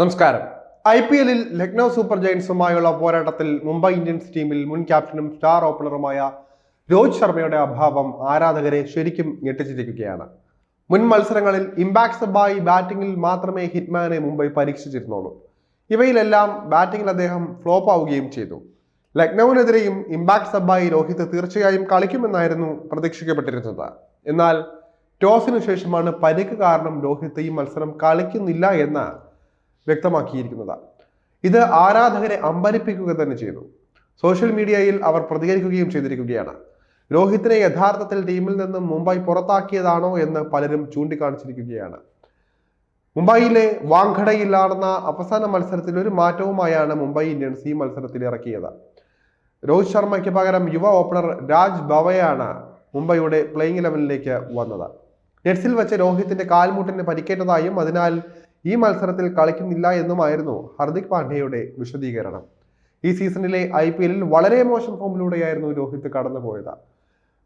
നമസ്കാരം. I P എല്ലിൽ Lucknow super ജയൻസുമായുള്ള പോരാട്ടത്തിൽ മുംബൈ ഇന്ത്യൻസ് ടീമിൽ മുൻ ക്യാപ്റ്റനും സ്റ്റാർ ഓപ്പണറുമായ രോഹിത് ശർമ്മയുടെ അഭാവം ആരാധകരെ ശരിക്കും ഞെട്ടിച്ചിരിക്കുകയാണ്. മുൻ മത്സരങ്ങളിൽ ഇമ്പാക്ട് സബായി ബാറ്റിംഗിൽ മാത്രമേ ഹിറ്റ്മാനെ മുംബൈ പരീക്ഷിച്ചിരുന്നുള്ളൂ. ഇവയിലെല്ലാം ബാറ്റിംഗിൽ അദ്ദേഹം ഫ്ലോപ്പ് ആവുകയും ചെയ്തു. ലക്നൌവിനെതിരെയും ഇമ്പാക്ട് സബായി രോഹിത് തീർച്ചയായും കളിക്കുമെന്നായിരുന്നു പ്രതീക്ഷിക്കപ്പെട്ടിരുന്നത്. എന്നാൽ ടോസിനു ശേഷമാണ് പരിക്ക് കാരണം രോഹിത് ഈ മത്സരം കളിക്കുന്നില്ല എന്ന് വ്യക്തമാക്കിയിരിക്കുന്നത്. ഇത് ആരാധകരെ അമ്പരിപ്പിക്കുക തന്നെ ചെയ്തു. സോഷ്യൽ മീഡിയയിൽ അവർ പ്രതികരിക്കുകയും ചെയ്തിരിക്കുകയാണ്. രോഹിത്തിനെ യഥാർത്ഥത്തിൽ ടീമിൽ നിന്നും മുംബൈ പുറത്താക്കിയതാണോ എന്ന് പലരും ചൂണ്ടിക്കാണിച്ചിരിക്കുകയാണ്. മുംബൈയിലെ വാങ്കഡയിൽ നടന്ന അവസാന മത്സരത്തിൽ ഒരു മാറ്റവുമായാണ് മുംബൈ ഇന്ത്യൻസ് ഈ മത്സരത്തിൽ ഇറക്കിയത്. രോഹിത് ശർമ്മയ്ക്ക് പകരം യുവ ഓപ്പണർ രാജ് ബവയാണ് മുംബൈയുടെ പ്ലേയിങ് ഇലവനിലേക്ക് വന്നത്. നെറ്റ്സിൽ വെച്ച് രോഹിത്തിന്റെ കാൽമുട്ടിന് പരിക്കേറ്റതായും അതിനാൽ ഈ മത്സരത്തിൽ കളിക്കുന്നില്ല എന്നുമായിരുന്നു ഹർദിക് പാണ്ഡ്യയുടെ വിശദീകരണം. ഈ സീസണിലെ ഐ പി എല്ലിൽ വളരെ മോശം ഫോമിലൂടെയായിരുന്നു രോഹിത് കടന്നുപോയത്.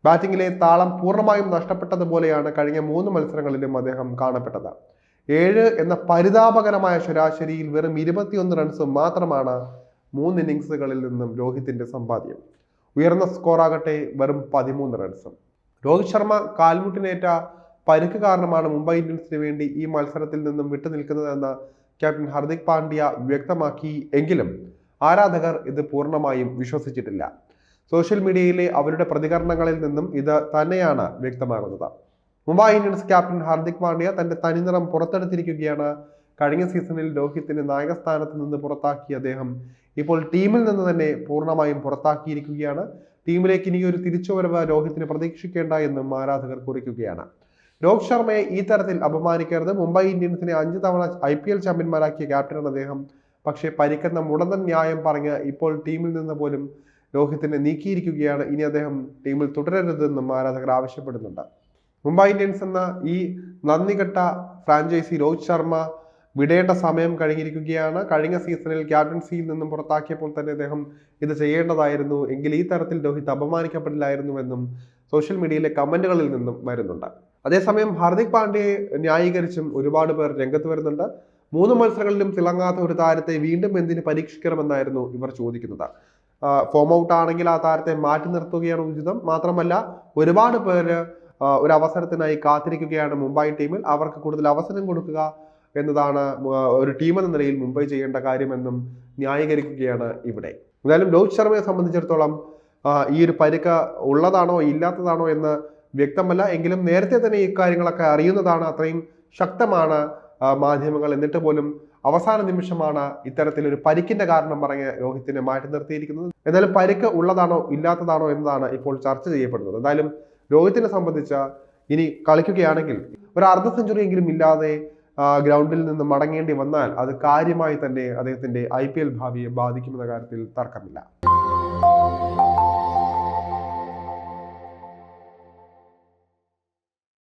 ബാറ്റിംഗിലെ താളം പൂർണമായും നഷ്ടപ്പെട്ടതുപോലെയാണ് കഴിഞ്ഞ മൂന്ന് മത്സരങ്ങളിലും അദ്ദേഹം കാണപ്പെട്ടത്. ഏഴ് എന്ന പരിതാപകരമായ ശരാശരിയിൽ വെറും ഇരുപത്തിയൊന്ന് റൺസ് മാത്രമാണ് മൂന്ന് ഇന്നിങ്സുകളിൽ നിന്നും രോഹിത്തിന്റെ സമ്പാദ്യം. ഉയർന്ന സ്കോറാകട്ടെ വെറും പതിമൂന്ന് റൺസും. രോഹിത് ശർമ്മ കാൽമുട്ടിനേറ്റ പരിക്ക് കാരണമാണ് മുംബൈ ഇന്ത്യൻസിന് വേണ്ടി ഈ മത്സരത്തിൽ നിന്നും വിട്ടുനിൽക്കുന്നതെന്ന് ക്യാപ്റ്റൻ ഹർദിക് പാണ്ഡ്യ വ്യക്തമാക്കി. എങ്കിലും ആരാധകർ ഇത് പൂർണമായും വിശ്വസിച്ചിട്ടില്ല. സോഷ്യൽ മീഡിയയിലെ അവരുടെ പ്രതികരണങ്ങളിൽ നിന്നും ഇത് തന്നെയാണ് വ്യക്തമാകുന്നത്. മുംബൈ ഇന്ത്യൻസ് ക്യാപ്റ്റൻ ഹാർദിക് പാണ്ഡ്യ തന്റെ തനിനിറം പുറത്തെടുത്തിരിക്കുകയാണ്. കഴിഞ്ഞ സീസണിൽ രോഹിത്തിനെ നായകസ്ഥാനത്ത് നിന്ന് പുറത്താക്കിയ അദ്ദേഹം ഇപ്പോൾ ടീമിൽ നിന്ന് തന്നെ പൂർണമായും പുറത്താക്കിയിരിക്കുകയാണ്. ടീമിലേക്ക് ഇനി ഒരു തിരിച്ചുവരവ് രോഹിത്തിന് പ്രതീക്ഷിക്കേണ്ട എന്നും ആരാധകർ കുറിക്കുകയാണ്. രോഹിത് ശർമ്മയെ ഈ തരത്തിൽ അപമാനിക്കരുത്. മുംബൈ ഇന്ത്യൻസിനെ അഞ്ച് തവണ ഐ പി എൽ ചാമ്പ്യന്മാരാക്കിയ ക്യാപ്റ്റനാണ് അദ്ദേഹം. പക്ഷേ പരിക്കുന്ന മുടന്തൻ ന്യായം പറഞ്ഞ് ഇപ്പോൾ ടീമിൽ നിന്ന് പോലും രോഹിത്തിനെ നീക്കിയിരിക്കുകയാണ്. ഇനി അദ്ദേഹം ടീമിൽ തുടരരുതെന്നും ആരാധകർ ആവശ്യപ്പെടുന്നുണ്ട്. മുംബൈ ഇന്ത്യൻസ് എന്ന ഈ നന്ദികെട്ട ഫ്രാഞ്ചൈസി രോഹിത് ശർമ്മ വിടേണ്ട സമയം കഴിഞ്ഞിരിക്കുകയാണ്. കഴിഞ്ഞ സീസണിൽ ക്യാപ്റ്റൻസിയിൽ നിന്നും പുറത്താക്കിയപ്പോൾ തന്നെ അദ്ദേഹം ഇത് ചെയ്യേണ്ടതായിരുന്നു. എങ്കിൽ ഈ തരത്തിൽ രോഹിത് അപമാനിക്കപ്പെടില്ലായിരുന്നുവെന്നും സോഷ്യൽ മീഡിയയിലെ കമന്റുകളിൽ നിന്നും വരുന്നുണ്ട്. അതേസമയം ഹാർദിക് പാണ്ഡ്യയെ ന്യായീകരിച്ചും ഒരുപാട് പേർ രംഗത്ത് വരുന്നുണ്ട്. മൂന്ന് മത്സരങ്ങളിലും തിളങ്ങാത്ത ഒരു താരത്തെ വീണ്ടും എന്തിന് പരീക്ഷിക്കണമെന്നായിരുന്നു ഇവർ ചോദിക്കുന്നത്. ഫോം ഔട്ട് ആണെങ്കിൽ ആ താരത്തെ മാറ്റി നിർത്തുകയാണ് ഉചിതം. മാത്രമല്ല ഒരുപാട് പേര് ഒരു അവസരത്തിനായി കാത്തിരിക്കുകയാണ് മുംബൈ ടീമിൽ. അവർക്ക് കൂടുതൽ അവസരം കൊടുക്കുക എന്നതാണ് ഒരു ടീം എന്ന നിലയിൽ മുംബൈ ചെയ്യേണ്ട കാര്യമെന്നും ന്യായീകരിക്കുകയാണ് ഇവിടെ. എന്തായാലും രോഹിത് ശർമ്മയെ സംബന്ധിച്ചിടത്തോളം ഈ ഒരു പരിക്ക് ഉള്ളതാണോ ഇല്ലാത്തതാണോ എന്ന് വ്യക്തമല്ല. എങ്കിലും നേരത്തെ തന്നെ ഈ കാര്യങ്ങളൊക്കെ അറിയുന്നതാണ് അത്രയും ശക്തമാണ് മാധ്യമങ്ങൾ. എന്നിട്ട് പോലും അവസാന നിമിഷമാണ് ഇത്തരത്തിലൊരു പരിക്കിന്റെ കാരണം പറഞ്ഞ് രോഹിത്തിനെ മാറ്റി നിർത്തിയിരിക്കുന്നത്. എന്നാലും പരിക്ക് ഉള്ളതാണോ ഇല്ലാത്തതാണോ എന്നതാണ് ഇപ്പോൾ ചർച്ച ചെയ്യപ്പെടുന്നത്. എന്തായാലും രോഹിത്തിനെ സംബന്ധിച്ച ഇനി കളിക്കുകയാണെങ്കിൽ ഒരു അർദ്ധ സെഞ്ചുറി എങ്കിലും ഇല്ലാതെ ഗ്രൗണ്ടിൽ നിന്ന് മടങ്ങേണ്ടി വന്നാൽ അത് കാര്യമായി തന്നെ അദ്ദേഹത്തിന്റെ ഐ ഭാവിയെ ബാധിക്കുമെന്ന കാര്യത്തിൽ തർക്കമില്ല.